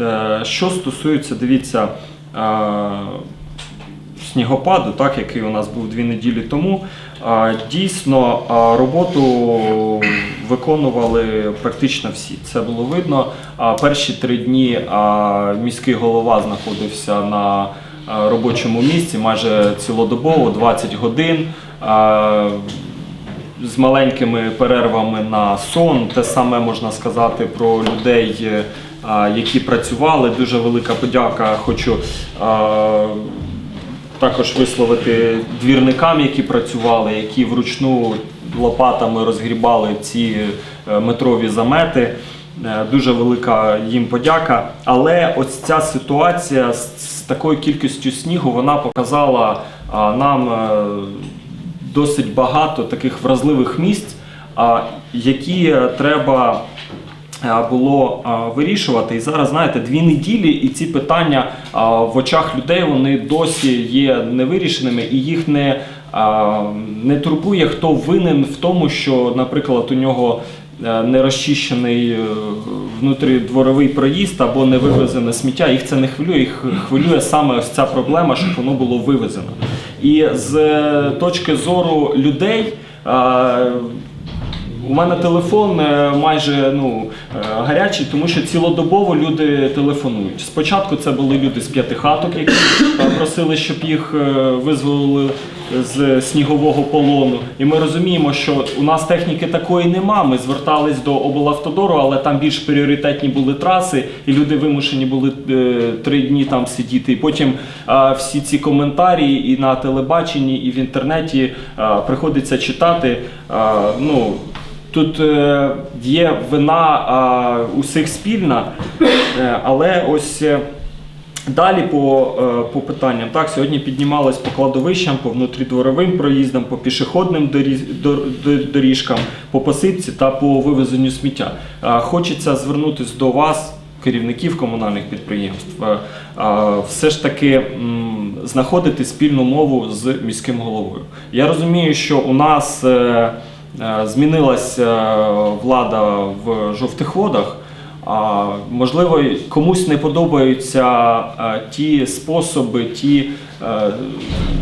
Е, Що стосується, дивіться, е, снігопаду, так, який у нас був дві неділі тому, е, дійсно роботу виконували практично всі. Це було видно. Перші три дні міський голова знаходився на робочому місці майже цілодобово, 20 годин. З маленькими перервами на сон. Те саме можна сказати про людей, які працювали. Дуже велика подяка. Хочу також висловити двірникам, які працювали, які вручну лопатами розгрібали ці е, метрові замети. Е, Дуже велика їм подяка. Але ось ця ситуація з, такою кількістю снігу вона показала нам е, досить багато таких вразливих місць, які треба було вирішувати. І зараз, знаєте, дві неділі, і ці питання в очах людей вони досі є невирішеними, і їх не, не турбує, хто винен в тому, що, наприклад, у нього. е, Не розчищений е, внутрідворовий проїзд або не вивезене сміття, їх це не хвилює, їх хвилює саме ось ця проблема, щоб воно було вивезено. І з е, точки зору людей. У мене телефон е, майже ну, е, гарячий, тому що цілодобово люди телефонують. Спочатку це були люди з п'ятихаток, які е, просили, щоб їх визволили з снігового полону. І ми розуміємо, що у нас техніки такої нема. Ми звертались до облавтодору, але там більш пріоритетні були траси, і люди вимушені були три дні там сидіти. І потім всі ці коментарі і на телебаченні, і в інтернеті приходиться читати. Ну, Тут е, є вина усіх спільна, е, але ось е, далі по, по питанням. Так, сьогодні піднімалось по кладовищам, по внутрідворовим проїздам, по пішохідним доріжкам, по посипці та по вивезенню сміття. Хочеться звернутися до вас. Керівників комунальних підприємств, все ж таки знаходити спільну мову з міським головою. Я розумію, що у нас е, Змінилася е, влада в жовтих водах. Можливо, комусь не подобаються е, ті способи, ті,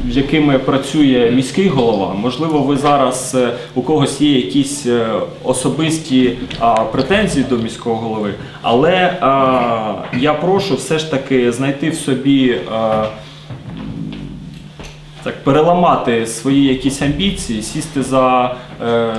якими працює міський голова. Можливо, ви зараз у когось є якісь особисті претензії до міського голови, але я прошу все ж таки знайти в собі. Е, так, переламати свої якісь амбіції, сісти за е,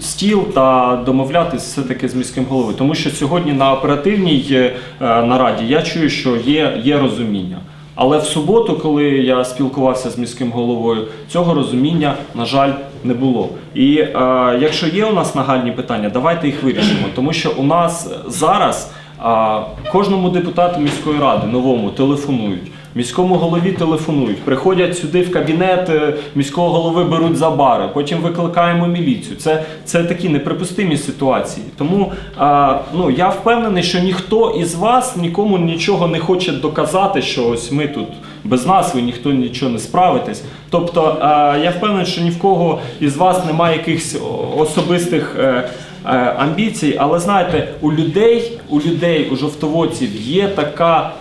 стіл та домовлятися все-таки з міським головою. Тому що сьогодні на оперативній е, нараді я чую, що є, є розуміння. Але в суботу, коли я спілкувався з міським головою, цього розуміння, на жаль, не було. І е, якщо є у нас нагальні питання, давайте їх вирішимо. Тому що у нас зараз а, кожному депутату міської ради новому телефонують. Міському голові телефонують, приходять сюди в кабінет е, міського голови, беруть за бари, потім викликаємо міліцію. Це, це такі неприпустимі ситуації. Тому а, ну, я впевнений, що ніхто із вас нікому нічого не хоче доказати, що ось ми тут без нас, ви ніхто нічого не справитесь. Тобто а, я впевнений, що ні в кого із вас немає якихось особистих. е, е, амбіцій, але знаєте, у людей, у людей, у жовтоводців є така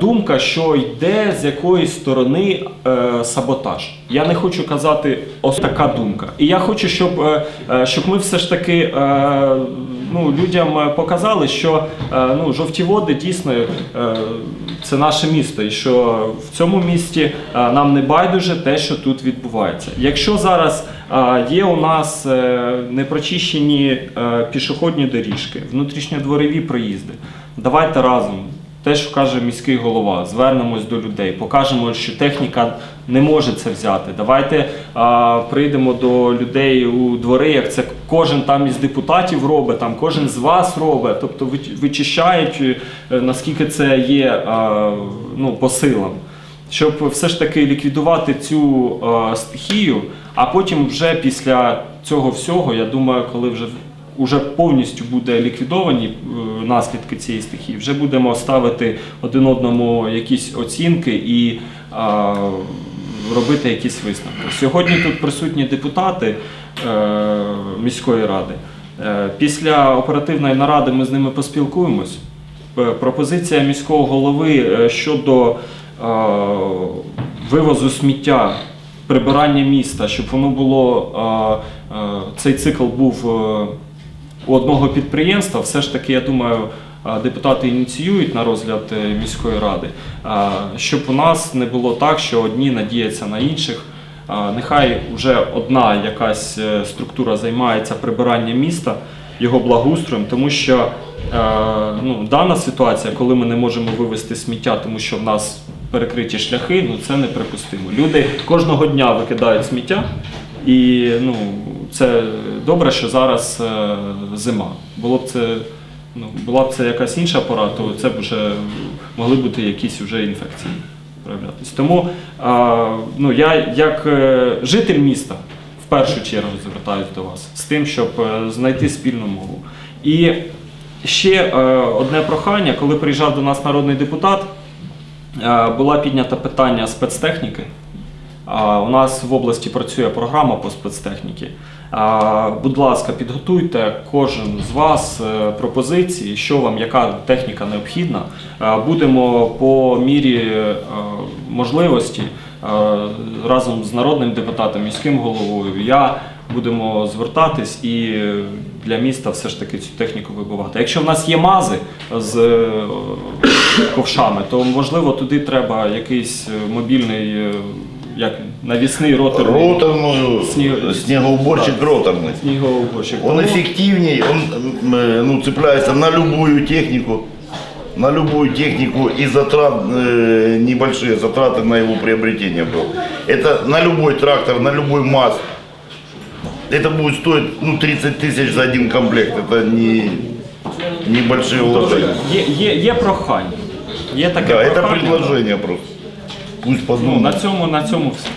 думка, що йде з якоїсь сторони е, саботаж. Я не хочу казати ось така думка. І я хочу, щоб, е, е, щоб ми все ж таки е, ну, людям е, показали, що е, ну, жовті води дійсно е, це наше місто, і що в цьому місті е, нам не байдуже те, що тут відбувається. Якщо зараз е, є у нас е, непрочищені е, пішохідні доріжки, внутрішньодворові проїзди, давайте разом. Те, що каже міський голова, звернемось до людей, покажемо, що техніка не може це взяти. Давайте а, прийдемо до людей у двори, як це кожен там із депутатів робить, там кожен з вас робить, тобто вич- вичищають, е, наскільки це є а, ну, по силам. Щоб все ж таки ліквідувати цю е, стихію, а потім вже після цього всього, я думаю, коли вже уже повністю буде ліквідовані е, наслідки цієї стихії, вже будемо ставити один одному якісь оцінки і е, робити якісь висновки. Сьогодні тут присутні депутати е, міської ради. Після оперативної наради ми з ними поспілкуємось. Пропозиція міського голови щодо вивозу сміття, прибирання міста, щоб воно було цей цикл був у одного підприємства, все ж таки, я думаю, депутати ініціюють на розгляд е, міської ради, щоб у нас не було так, що одні надіються на інших. Нехай вже одна якась е, структура займається прибиранням міста, його благоустроєм, тому що е, ну, дана ситуація, коли ми не можемо вивезти сміття, тому що в нас перекриті шляхи, ну це неприпустимо. Люди кожного дня викидають сміття, і ну, це добре, що зараз е, зима. Було б це, ну, була б це якась інша пора, то це б вже могли бути якісь вже інфекції проявлятися. Тому ну, я як е, житель міста в першу чергу звертаюся до вас з тим, щоб е, знайти спільну мову. І ще одне прохання, коли приїжджав до нас народний депутат, була піднята питання спецтехніки. У нас в області працює програма по спецтехніці. Будь ласка, підготуйте кожен з вас е, пропозиції, що вам, яка техніка необхідна. Будемо по мірі е, можливості е, разом з народним депутатом, міським головою. Я будемо звертатись і для міста все ж таки цю техніку вибивати. Якщо в нас є мази з ковшами, то можливо туди треба якийсь мобільний як він, навісний роторний Роторную, Снег- снегоуборщик роторный. сніговоборщик. Он Тому- эффективней, он м, э, ну, цепляется на любую технику, на любую технику и затрат, э, небольшие затраты на его приобретение был. Это на любой трактор, на любой МАЗ. Это будет стоить ну, 30 тысяч за один комплект. Это не небольшие вложения. Є, є, є прохання. Є таке Да, это прохання. предложение просто. Пусть Ну, на цьому, на цьому все.